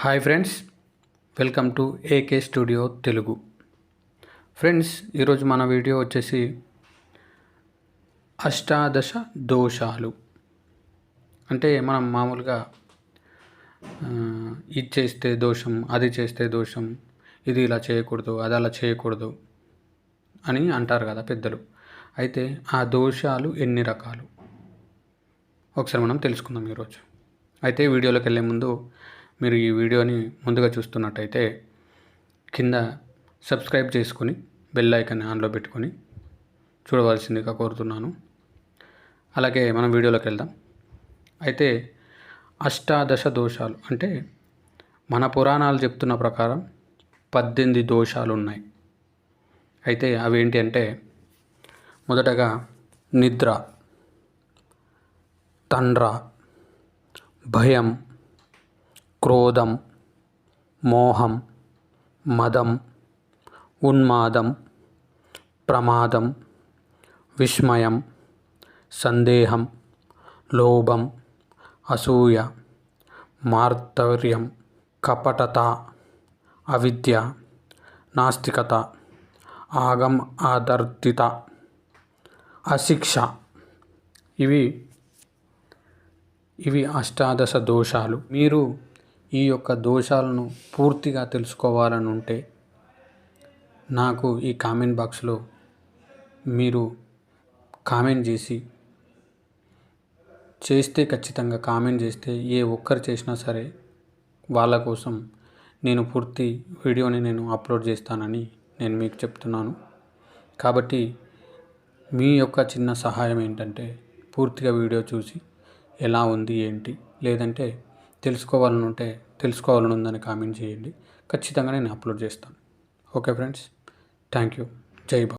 Hi friends welcome to AK studio Telugu. Friends ఈరోజు మన video వచ్చేసి అష్టాదశ దోషాలు. అంటే మనం మామూలుగా ఇది చేస్తే దోషం అది చేస్తే దోషం ఇది ఇలా చేయకూడదు అది అలా చేయకూడదు అని అంటారు కదా పెద్దలు. అయితే ఆ దోషాలు ఎన్ని రకాలు? ఒకసారి మనం తెలుసుకుందాం ఈరోజు. అయితే వీడియోలోకి వెళ్ళే ముందు మీరు ఈ వీడియోని ముందుగా చూస్తున్నట్టయితే కింద సబ్స్క్రైబ్ చేసుకొని బెల్ ఐకాన్ని ఆన్లో పెట్టుకొని చూడవలసిందిగా కోరుతున్నాను. అలాగే మనం వీడియోలోకి వెళ్దాం. అయితే అష్టాదశ దోషాలు అంటే మన పురాణాలు చెప్తున్న ప్రకారం పద్దెనిమిది దోషాలు ఉన్నాయి అయితే అవి ఏంటి అంటే మొదటగా నిద్ర తండ్ర భయం క్రోధం మోహం మదం ఉన్మాదం ప్రమాదం విస్మయం సందేహం లోభం అసూయ మార్తవర్యం కపటత అవిద్య నాస్తికత ఆగం ఆదర్తిత అశిక్ష. ఇవి ఇవి అష్టాదశ దోషాలు. మీరు ఈ యొక్క దోషాలను పూర్తిగా తెలుసుకోవాలని ఉంటే నాకు ఈ కామెంట్ బాక్స్లో మీరు కామెంట్ చేసి చేస్తే ఖచ్చితంగా కామెంట్ చేస్తే ఏ ఒక్కరు చేసినా సరే వాళ్ళ కోసం నేను పూర్తి వీడియోని నేను అప్లోడ్ చేస్తానని నేను మీకు చెప్తున్నాను. కాబట్టి మీ యొక్క చిన్న సహాయం ఏంటంటే పూర్తిగా వీడియో చూసి ఎలా ఉంది ఏంటి లేదంటే తెలుసుకోవాలని ఉంటే తెలుసుకోవాలని ఉందని కామెంట్ చేయండి. ఖచ్చితంగా నేను అప్లోడ్ చేస్తాను. Okay friends. Thank you. Jai Babu